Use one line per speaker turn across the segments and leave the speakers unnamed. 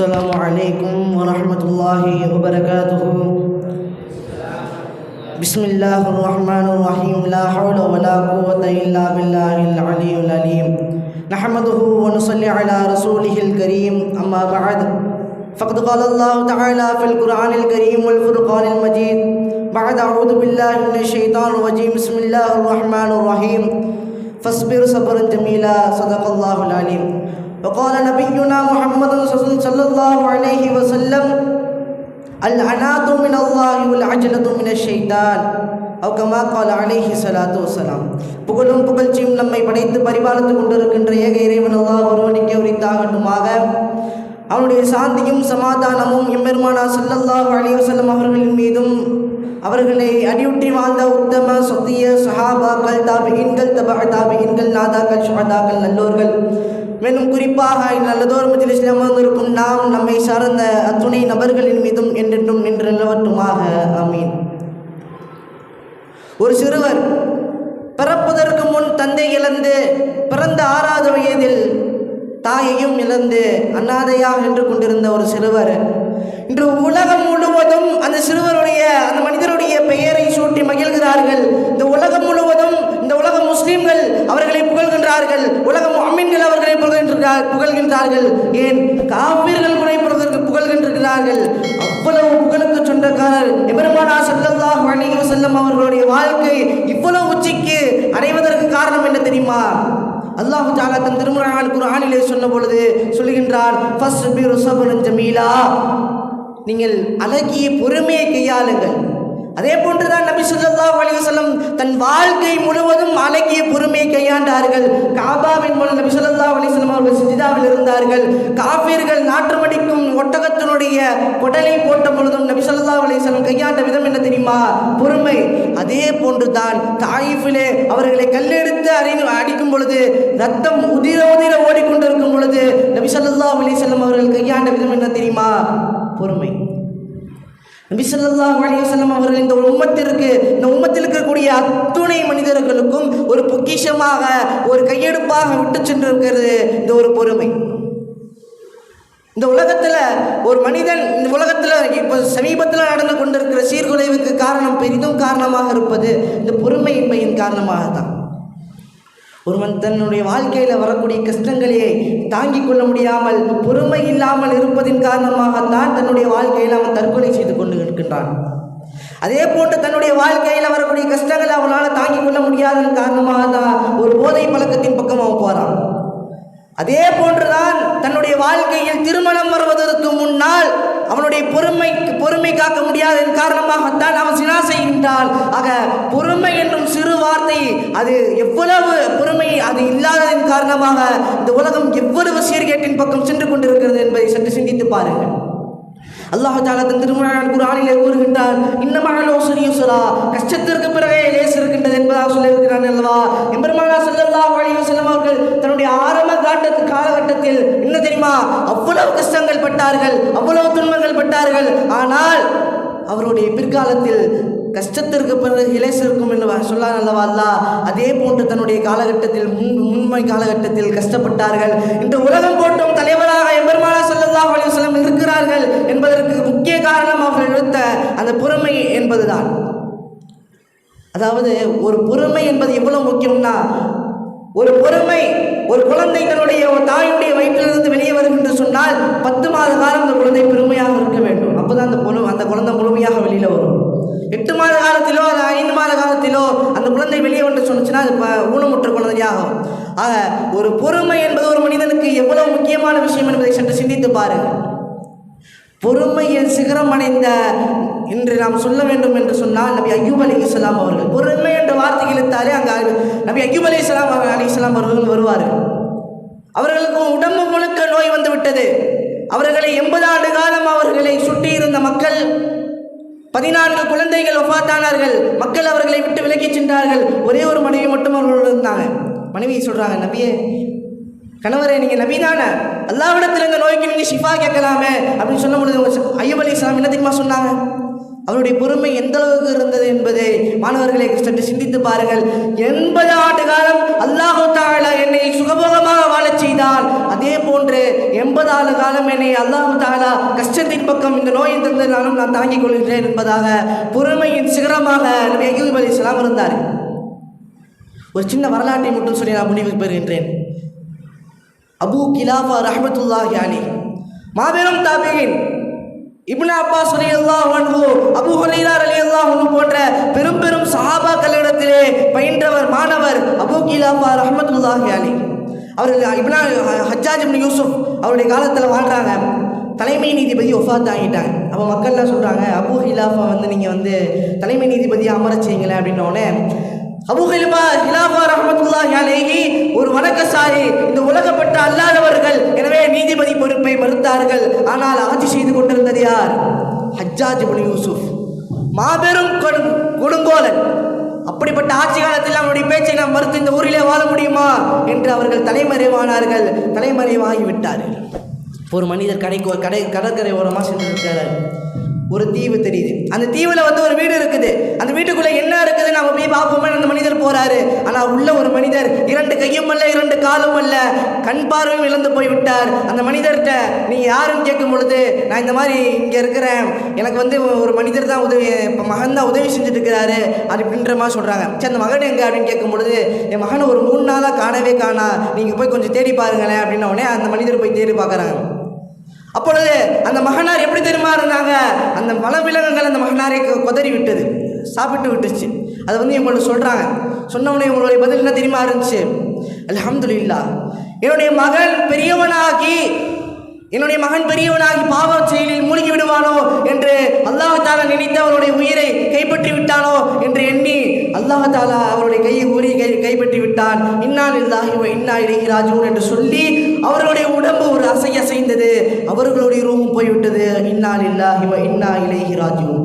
السلام عليكم ورحمة الله وبركاته. بسم الله الرحمن الرحيم. لا حول ولا قوة إلا بالله العلي العليم. نحمده ونصلي على رسوله الكريم. أما بعد فقد قال الله تعالى في القرآن الكريم والفرقان المجيد. بعد أعوذ بالله من الشيطان الرجيم. بسم الله الرحمن الرحيم. فاصبر صبرا جميلا. صدق الله العليم وقال نبينا محمد صلى الله عليه وسلم العنات من الله والعجلة من الشيطان أو كما قال عليه الصلاة والسلام புகழும் புகழ்ச்சியும் நம்மை படைத்து பரிபாலித்துக் கொண்டிருக்கின்ற ஏக இறைவன் அல்லாஹ் ஒருவனுக்கே உரித்தாகட்டுமாக அவனுடைய சாந்தியும் சமாதானமும் எம்பெருமானா ஸல்லல்லாஹு அலைஹி வஸல்லம் அவர்களின் மீதும் அவர்களை அடியுற்றி வாழ்ந்த உத்தம சத்திய சஹாபாக்கள் தாபியின்கள் தபா தாபியின்கள் நாதாக்கள் ஷுஹதாக்கள் நல்லோர்கள் மேலும் குறிப்பாக நல்லதோர் மஜிலிஸில் அமர்ந்திருக்கும் நாம் நம்மை சார்ந்த அத்துணை நபர்களின் மீதும் என்றென்றும் நின்று நிலவட்டுமாக ஆமீன். ஒரு சிறுவர் பிறப்பதற்கு முன் தந்தை இழந்து பிறந்த ஆறாவது வயதில் தாயையும் இழந்து அன்னாதையாக நின்று கொண்டிருந்த ஒரு சிறுவர் இன்று உலகம் முழுவதும் அந்த சிறுவருடைய அந்த மனிதருடைய பெயரை சூட்டி மகிழ்கிறார்கள். இந்த உலகம் முழுவதும் இந்த உலக முஸ்லீம்கள் அவர்களை புகழ்கின்றார்கள். உலக அமீன்கள் அவர்களை புகழ்கின்றார் புகழ்கின்றார்கள். ஏன்? காவிர்கள் கூட புகழ்கின்றிருக்கிறார்கள். அவ்வளவு புகழுக்கு சொந்தக்காரர் எபெருமானா ஸல்லல்லாஹு அலைஹி செல்லும் அவர்களுடைய வாழ்க்கை இவ்வளவு உச்சிக்கு அடைவதற்கு காரணம் என்ன தெரியுமா? அல்லாஹு தாலா தன் திருமுறையான குர்ஆனிலே சொன்ன பொழுது சொல்லுகின்றார் ஃபஸ்ட் பீர் ஜமீலா. நீங்கள் அழகிய பொறுமையை கையாளுங்கள். அதே போன்றுதான் நபி ஸல்லல்லாஹு அலைஹி தன் வாழ்க்கை முழுவதும் அழகிய பொறுமையை கையாண்டார்கள். காபாவின் மூலம் நபி ஸல்லல்லாஹு அலைஹி அவர்கள் சிஜிதாவில் இருந்தார்கள். காபீர்கள் நாற்றமடிக்கும் ஒட்டகத்தினுடைய குடலை போட்ட பொழுதும் நபி சொல்லா அலைஹி கையாண்ட விதம் என்ன தெரியுமா? பொறுமை. அதே போன்றுதான் தாயிஃபிலே அவர்களை கல்லெடுத்து அறி அடிக்கும் பொழுது ரத்தம் உதிர உதிர ஓடிக்கொண்டிருக்கும் பொழுது நபி சொல்லா அலைஹி அவர்கள் கையாண்ட விதம் என்ன தெரியுமா? பொறுமை. நபி ஸல்லல்லாஹு அவர்கள் இந்த ஒரு உம்மத்திற்கு இந்த உம்மத்தில் இருக்கக்கூடிய அத்துணை மனிதர்களுக்கும் ஒரு பொக்கிஷமாக ஒரு கையெடுப்பாக விட்டு சென்றிருக்கிறது இந்த ஒரு பொறுமை. இந்த உலகத்தில் ஒரு மனிதன் இந்த உலகத்தில் இப்போ சமீபத்தில் நடந்து கொண்டிருக்கிற சீர்குலைவுக்கு காரணம் பெரிதும் காரணமாக இருப்பது இந்த பொறுமையின்மையின் காரணமாக தான் ஒருவன் தன்னுடைய வாழ்க்கையில் வரக்கூடிய கஷ்டங்களையே தாங்கிக் கொள்ள முடியாமல் பொறுமை இல்லாமல் இருப்பதின் காரணமாகத்தான் தன்னுடைய வாழ்க்கையில் அவன் தற்கொலை செய்து கொண்டு இருக்கின்றான். அதே போன்று தன்னுடைய வாழ்க்கையில் வரக்கூடிய கஷ்டங்களை அவனால் தாங்கிக் கொள்ள முடியாதன் காரணமாக தான் ஒரு போதை பழக்கத்தின் பக்கம் அவன் போகிறான் அதே போன்றுதான் தன்னுடைய வாழ்க்கையில் திருமணம் வருவதற்கு முன்னால் பொறுமை முடியாததன் காரணமாகத்தான் அவன் சினா செய்கின்றால் ஆக பொறுமை என்னும் சிறு வார்த்தை அது எவ்வளவு பொறுமை அது இல்லாததன் காரணமாக இந்த உலகம் எவ்வளவு சீர்கேட்டின் பக்கம் சென்று கொண்டிருக்கிறது என்பதை சற்று சிந்தித்து பாருங்கள். அல்லாஹ் தாலா தன் திருமண குரானிலே கூறுகின்றான் இன்னமகளோ சுரியுசுரா கஷ்டத்திற்கு பிறகே லேசு இருக்கின்றது என்பதாக சொல்லியிருக்கிறான் அல்லவா? எம்பெருமானா சொல்லல்லா வழியும் செல்லும் அவர்கள் தன்னுடைய ஆரம்ப காட்டத்து காலகட்டத்தில் என்ன தெரியுமா? அவ்வளவு கஷ்டங்கள் பட்டார்கள் அவ்வளவு துன்பங்கள் பட்டார்கள். ஆனால் அவருடைய பிற்காலத்தில் கஷ்டத்திற்கு பிறகு இலேஸ் இருக்கும் என்று சொல்லார் அல்லவா அல்லா? அதே போன்று தன்னுடைய காலகட்டத்தில் முன் முன்மை காலகட்டத்தில் கஷ்டப்பட்டார்கள். இந்த உலகம் போட்டும் தலைவராக எம்பெருமானா ஸல்லல்லாஹு அலைஹி சொல்ல இருக்கிறார்கள் என்பதற்கு முக்கிய காரணம் அவர்கள் எடுத்த அந்த பொறுமை என்பதுதான். அதாவது ஒரு பொறுமை என்பது எவ்வளவு முக்கியம்னா ஒரு பொறுமை ஒரு குழந்தை தன்னுடைய தாயுடைய வயிற்றிலிருந்து வெளியே வரும் என்று சொன்னால் பத்து மாத காலம் அந்த குழந்தை பெருமையாக இருக்க வேண்டும். அப்போதான் அந்த பொண்ணு அந்த குழந்தை எட்டு மாத காலத்திலோ அது ஐந்து மாத காலத்திலோ அந்த குழந்தை வெளியே வந்து சொன்னுச்சுன்னா அது ஊனமுற்ற குழந்தையாகும் ஆக ஒரு பொறுமை என்பது ஒரு மனிதனுக்கு எவ்வளவு முக்கியமான விஷயம் என்பதை சற்று சிந்தித்து பாருங்கள். பொறுமையில் சிகரம் அடைந்த இன்று நாம் சொல்ல வேண்டும் என்று சொன்னால் நபி அய்யூப் அலி இஸ்லாம் அவர்கள் பொறுமை என்ற வார்த்தை இழுத்தாலே அங்கே நபி அய்யூப் அலி இஸ்லாம் அலி இஸ்லாம் அவர்கள் வருவார்கள். அவர்களுக்கு உடம்பு முழுக்க நோய் வந்து விட்டது அவர்களை எண்பது ஆண்டு காலம் அவர்களை சுற்றி இருந்த பதினான்கு குழந்தைகள் ஒஃபாத்தானார்கள் மக்கள் அவர்களை விட்டு விலகி சென்றார்கள். ஒரே ஒரு மனைவி மட்டும் அவர்களோடு இருந்தாங்க. மனைவி சொல்கிறாங்க நபியே கணவரே நீங்கள் நபிதானே? அல்லாவிடத்தில் இந்த நோய்க்கு நீங்க ஷிஃபா கேட்கலாமே. அப்படின்னு சொன்ன பொழுது உங்க அலி இஸ்லாம் என்ன தெரியுமா சொன்னாங்க? அவருடைய பொறுமை எந்த அளவுக்கு இருந்தது என்பதை மாணவர்களை சற்று சிந்தித்து பாருங்கள். எண்பது ஆண்டு காலம் அல்லாஹு தாலா என்னை சுகபோகமாக வாழச் செய்தால் அதே போன்று எண்பது ஆண்டு காலம் என்னை அல்லாஹு தாலா கஷ்டத்தின் பக்கம் இந்த நோயின் தந்திருந்தாலும் நான் தாங்கிக் கொள்கின்றேன் என்பதாக பொறுமையின் சிகரமாக நபி அய்யூப் அலி இஸ்லாம் இருந்தார். ஒரு சின்ன வரலாற்றை மட்டும் சொல்லி நான் முடிவு பெறுகின்றேன். அபூ கிலாஃபா ரஹமத்துல்லாஹி அலி மாபெரும் தாபியின் இப்னா அப்பா ரலியல்லாஹு மாணவர் ரஹமத்துல்லாஹி அலி அவர்கள் இப்னா ஹஜ்ஜாஜ் இப்னு யூசுப் அவருடைய காலத்தில் வாழ்கிறாங்க தலைமை நீதிபதி ஒஃபாத் ஆகிட்டாங்க அப்போ மக்கள்லாம் சொல்கிறாங்க அபு ஹிலாஃபா வந்து நீங்கள் வந்து தலைமை நீதிபதியை அமர செய்யுங்களேன் அப்படின்னோடனே அபு அபூ ஹிலபா ஹிலாஃபா ரஹ்மத்துல்லாஹி ஒரு வணக்கசாலி இந்த உலகப்பட்ட அல்லாதவர்கள். எனவே நீதிபதி பொறுப்பை மறுத்தார்கள். ஆனால் ஆட்சி செய்து கொண்டிருந்தது யார்? ஹஜ்ஜாஜ் இப்னு யூசுப். மாபெரும் கொடும் கொடுங்கோலன். அப்படிப்பட்ட ஆட்சி காலத்தில் அவனுடைய பேச்சை நாம் மறுத்து இந்த ஊரிலே வாழ முடியுமா என்று அவர்கள் தலைமறைவானார்கள். தலைமறைவாகிவிட்டார்கள். ஒரு மனிதர் கடைக்கு ஒரு கடை கடற்கரை ஓரமாக சென்று இருக்கிறார் ஒரு தீவு தெரியுது. அந்த தீவில் வந்து ஒரு வீடு இருக்குது. அந்த வீட்டுக்குள்ளே போறாரு. ஆனால் உள்ள ஒரு மனிதர் இரண்டு கையும் அல்ல இரண்டு காலும் அல்ல. கண் பார்வையும் இழந்து போய் விட்டார் அந்த மனிதர்கிட்ட நீ யாருன்னு கேட்கும் பொழுது நான் இந்த மாதிரி இங்கே இருக்கிறேன். எனக்கு வந்து ஒரு மனிதர் தான் உதவி இப்போ மகன் தான் உதவி செஞ்சுட்டு இருக்கிறாரு அப்படின்ற மாதிரி சொல்கிறாங்க சரி அந்த மகன் எங்கே அப்படின்னு கேட்கும் பொழுது என் மகனை ஒரு மூணு நாளாக காணவே காணா. நீங்கள் போய் கொஞ்சம் தேடி பாருங்களேன் அப்படின்ன உடனே அந்த மனிதர் போய் தேடி பார்க்குறாங்க. அப்பொழுது அந்த மகனார் எப்படி தெரியுமா இருந்தாங்க? அந்த வனவிலங்குகள் அந்த மகனாரை கொதறி விட்டது சாப்பிட்டு விட்டுச்சு அதை வந்து இவங்களுக்கு சொல்கிறாங்க சொன்னவனே உங்களுடைய பதில் என்ன தெரியுமா இருந்துச்சு? அல்ஹம்துலில்லாஹ் என்னுடைய மகன் பெரியவனாகி என்னுடைய மகன் பெரியவனாகி பாவ செயலில் மூழ்கி விடுவானோ என்று அல்லாஹாலா நினைத்து அவருடைய உயிரை கைப்பற்றி விட்டானோ என்று எண்ணி அல்லாஹ் தாலா அவருடைய கையை ஊறி கை கைப்பற்றி விட்டான். இன்னால் இல்லாஹி இன்னா இலைஹி ராஜூன் என்று சொல்லி அவர்களுடைய உடம்பு ஒரு முடிந்தது அவர்களுடைய ரூமும் போய்விட்டது. இன்னால் இல்லாஹி இன்னா இலேஹி ராஜூன்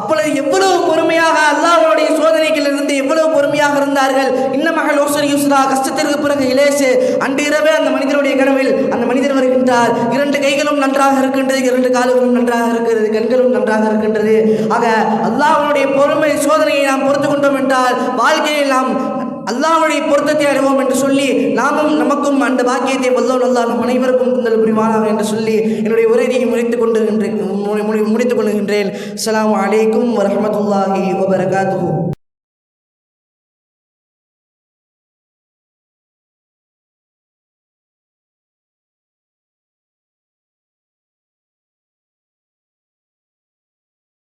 அப்பொழுது எவ்வளவு பொறுமையாக அல்லாஹ்வுடைய சோதனைகளிலிருந்து எவ்வளவு பொறுமையாக இருந்தார்கள். இன்ன மகள் ஓசன் யூஸ்ரா. கஷ்டத்திற்கு பிறகு இலேசு அன்று இரவே அந்த மனிதனுடைய கனவில் அந்த மனிதர் வருகின்றார். இரண்டு கைகளும் நன்றாக இருக்கின்றது இரண்டு கால்களும் நன்றாக இருக்கிறது கண்களும் நன்றாக இருக்கின்றது. ஆக அல்லாஹனுடைய பொறுமை சோதனையை நாம் பொறுத்து கொண்டோம் என்றால் வாழ்க்கையில் நாம் அல்லாவுடைய பொருத்தத்தை அறிவோம் என்று சொல்லி நாமும் நமக்கும் அந்த பாக்கியத்தை வல்லோன் அல்லாஹ் நம் அனைவருக்கும் தந்தல் புரிவானாக என்று சொல்லி என்னுடைய உரையை முடித்துக் கொண்டு முடித்துக் கொள்கின்றேன். அஸ்ஸலாமு அலைக்கும் வரமத்துல்லாஹி வபரகாத்து